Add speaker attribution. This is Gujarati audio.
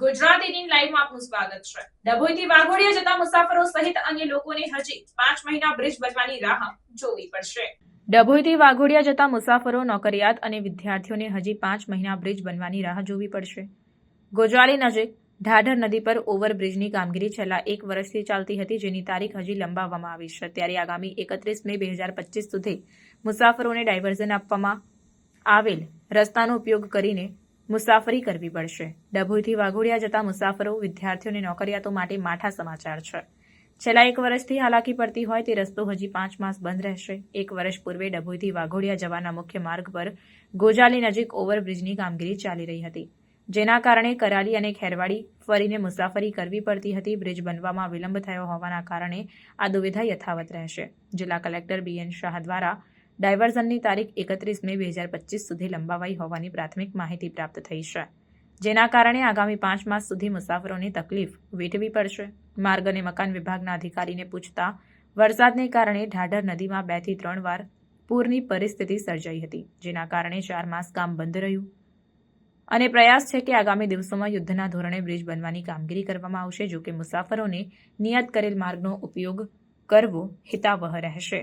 Speaker 1: ગુજરાતી ઇન લાઈવમાં આપનું સ્વાગત છે. ડભોઈથી વાઘોડિયા જતા મુસાફરો સહિત અન્ય લોકોને હજી પાંચ મહિના બ્રિજ બનવાની રાહ જોવી પડશે. ડભોઈથી વાઘોડિયા જતા મુસાફરો, નોકરિયાત અને વિદ્યાર્થીઓને હજી પાંચ મહિના બ્રિજ બનવાની રાહ જોવી પડશે. ગોજાલી નજીક ઢાઢર નદી પર ઓવરબ્રિજની કામગીરી છેલ્લા એક વર્ષથી ચાલતી હતી, જેની તારીખ હજી લંબાવવામાં આવી છે. ત્યારે આગામી એકત્રીસ મે બે હજાર પચીસ સુધી મુસાફરોને ડાયવર્ઝન આપવામાં આવેલ રસ્તાનો ઉપયોગ કરીને મુસાફરી કરવી પડશે. ડભોઈથી વાઘોડિયા જતા મુસાફરો, વિદ્યાર્થીઓની નોકરિયાતો માટે માઠા સમાચાર છે. છેલ્લા એક વર્ષથી હાલાકી પડતી હોય તે રસ્તો હજી પાંચ માસ બંધ રહેશે. એક વર્ષ પૂર્વે ડભોઈથી વાઘોડિયા જવાના મુખ્ય માર્ગ પર ગોજાલી નજીક ઓવરબ્રિજની કામગીરી ચાલી રહી હતી. જેના કારણે કરાલી અને ખેરવાડી ફરીને મુસાફરી કરવી પડતી હતી. બ્રિજ બનવામાં વિલંબ થયો હોવાના કારણે આ દુવિધા યથાવત રહેશે. જિલ્લા કલેક્ટર બીએન શાહ દ્વારા ડાયવર્ઝનની તારીખ એકત્રીસ મે બે હજાર પચીસ સુધી લંબાવાઈ હોવાની પ્રાથમિક માહિતી પ્રાપ્ત થઈ છે. જેના કારણે આગામી પાંચ માસ સુધી મુસાફરોની તકલીફ વેઠવી પડશે. માર્ગ અને મકાન વિભાગના અધિકારીને પૂછતા વરસાદને કારણે ઢાઢર નદીમાં બેથી ત્રણ વાર પૂરની પરિસ્થિતિ સર્જાઈ હતી, જેના કારણે ચાર માસ કામ બંધ રહ્યું. અને પ્રયાસ છે કે આગામી દિવસોમાં યુદ્ધના ધોરણે બ્રિજ બનવાની કામગીરી કરવામાં આવશે જો કે મુસાફરોને નિયત કરેલ માર્ગનો ઉપયોગ કરવો હિતાવહ રહેશે.